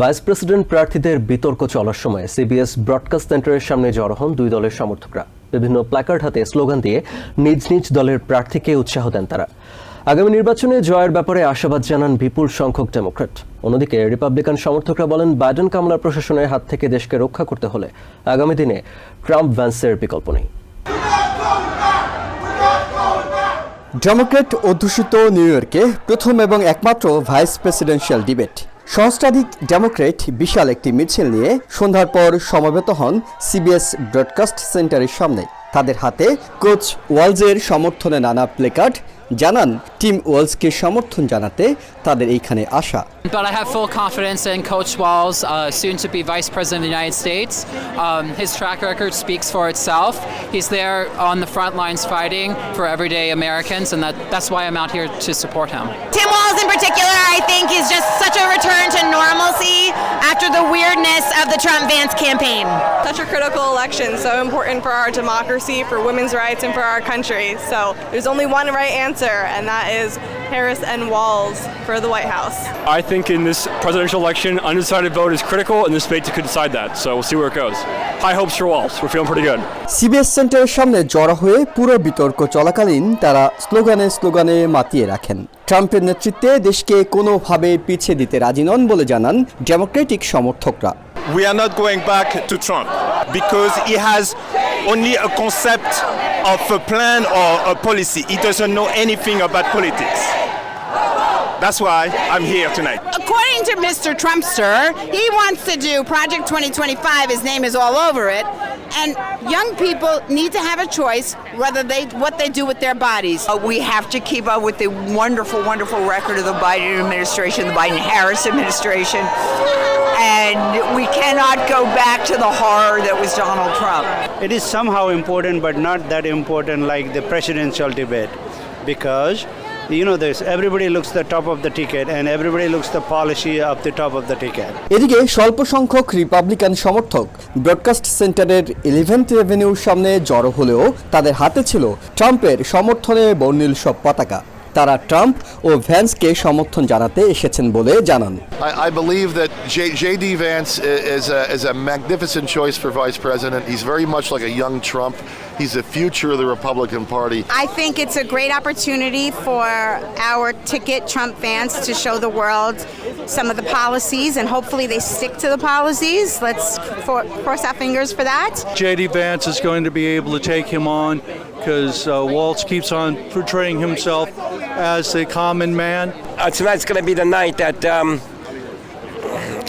Vice president প্রার্থীদের বিতর্ক চলার সময় সিবিএস ব্রডকাস্ট সেন্টারের সামনে জড়ো হন দুই দলের সমর্থকরা। বিভিন্ন প্ল্যাকার্ড হাতে স্লোগান দিয়ে নিজ নিজ দলের প্রার্থীকে উৎসাহ দেন তারা। আগামী নির্বাচনে জয়ের ব্যাপারে আশাবাদ জানান বিপুল সংখ্যক ডেমোক্রেট অন্যদিকে রিপাবলিকান সমর্থকরা বলেন, বাইডেন কামলা প্রশাসনের হাত থেকে দেশকে রক্ষা করতে হলে আগামী দিনে ট্রাম্প ভ্যান্সের বিকল্প নেই। ডেমোক্রেট অধ্যুষিত নিউ ইয়র্কে প্রথম এবং একমাত্র ভাইস প্রেসিডেন্সিয়াল ডিবেট। সহস্রাধিক ডেমোক্রেট বিশাল একটি মিছিল নিয়ে সন্ধ্যার পর সমবেত হন সিবিএস ব্রডকাস্ট সেন্টারের সামনে। তাদের হাতে কোচ ওয়ালজের সমর্থনে নানা প্লেকার্ড জানান টিম ওয়ালসকে সমর্থন জানাতে তাদের এইখানে আসা But I have full confidence in Coach Walls, uh, soon to be Vice President of the United States. Um, his track record speaks for itself. He's there on the front lines fighting for everyday Americans, and that, that's why I'm out here to support him. Tim Walz in particular, I think, is just such a return to normalcy after the weirdness of the Trump Vance campaign. Such a critical election, so important for our democracy, for women's rights, and for our country. So there's only one right answer, And that is Harris and Walls for the White House. I think in this presidential election, undecided vote is critical, and this debate could decide that. So we'll see where it goes. High hopes for Walls. We're feeling pretty good. CBS সেন্টারের সামনে জড়ো হয়ে পুরো বিতর্ক চলাকালীন তারা স্লোগানে স্লোগানে মাতিয়ে রাখেন ট্রাম্পের নেতৃত্বে দেশকে কোনোভাবে পিছিয়ে দিতে রাজি নন বলে জানান ডেমোক্রেটিক সমর্থকরা we are not going back to Trump because he has only a concept of a plan or a policy. He doesn't know anything about politics. That's why I'm here tonight. According to Mr. Trumpster, he wants to do Project 2025. His name is all over it. And young people need to have a choice whether they what they do with their bodies. Uh, we have to keep up with the wonderful, wonderful record of the Biden administration, the Biden Harris administration. And we cannot go back to the horror that was Donald Trump. It is somehow important, but not that important like the presidential debate, because you know this everybody looks the top of the ticket and everybody looks the policy of the top of the ticket. এদিকে স্বল্প সংখ্যক Republican সমর্থক broadcast সেন্টারের eleventh রেভিনিউর সামনে জড়ো হলেও তাদের হাতে ছিল ট্রাম্পের সমর্থনে বর্ণিল সব পতাকা তারা ট্রাম্প ও ভ্যান্সকে সমর্থন জানাতে এসেছেন বলে জানান I, I believe that J, J.D. Vance i- is a, is a magnificent choice for vice president. He's very much like a young Trump. He's the future of the Republican Party. I think it's a great opportunity for our ticket Trump fans to show the world some of the policies and hopefully they stick to the policies. Let's for, cross our fingers for that. JD Vance is going to be able to take him on because uh, Waltz keeps on portraying himself as a common man. Uh, tonight's going to be the night that um,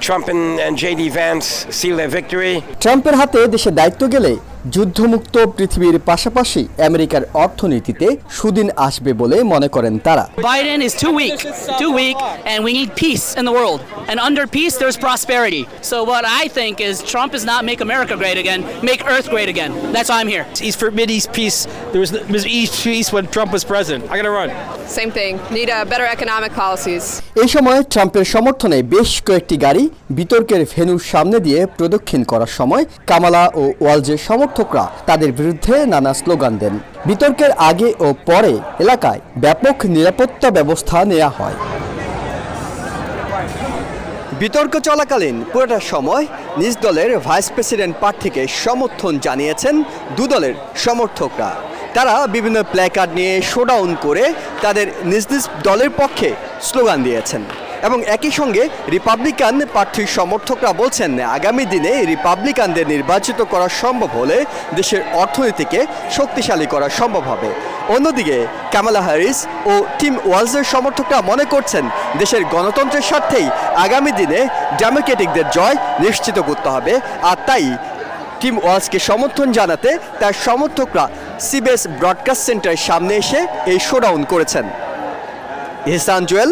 Trump and, and JD Vance seal their victory. ট্রাম্পের হাতে দেশে দায়িত্ব গেলে যুদ্ধমুক্ত পৃথিবীর পাশাপাশি আমেরিকার অর্থনীতিতে সুদিন আসবে বলে মনে করেন তারা Biden is too weak, too weak, and we need peace in the world. And under peace, there's prosperity. So what I think is Trump is not make America great again, make Earth great again. That's why I'm here. He's for Mideast peace. There was Mideast peace when Trump was president. I got run. Same thing. Need uh, better economic policies. এই সময় ট্রাম্পের সমর্থনে বেশ কয়েকটি গাড়ি বিতর্কের ভেন্যুর সামনে দিয়ে প্রদক্ষিণ করার সময় কামালা ও ওয়ালজের সমর্থকরা তাদের বিরুদ্ধে নানা স্লোগান দেন। বিতর্কের আগে ও পরে এলাকায় ব্যাপক নিরাপত্তা ব্যবস্থা নেওয়া হয়। বিতর্ক চলাকালীন পুরোটা সময় নিজ দলের ভাইস প্রেসিডেন্ট প্রার্থীকে সমর্থন জানিয়েছেন দু দলের সমর্থকরা। তারা বিভিন্ন প্ল্যাকার্ড নিয়ে শোডাউন করে তাদের নিজ নিজ দলের পক্ষে স্লোগান দিয়েছেন। এবং একই সঙ্গে রিপাবলিকান প্রার্থীর সমর্থকরা বলছেন, আগামী দিনে রিপাবলিকানদের নির্বাচিত করা সম্ভব হলে দেশের অর্থনীতিকে শক্তিশালী করা সম্ভব হবে। অন্যদিকে কামালা হ্যারিস ও টিম ওয়ালসের সমর্থকরা মনে করছেন, দেশের গণতন্ত্রের স্বার্থেই আগামী দিনে ডেমোক্রেটিকদের জয় নিশ্চিত করতে হবে। আর তাই টিম ওয়ালসকে সমর্থন জানাতে তার সমর্থকরা সিবিএস ব্রডকাস্ট সেন্টারের সামনে এসে এই শোডাউন করেছেন। Ihsan Jewel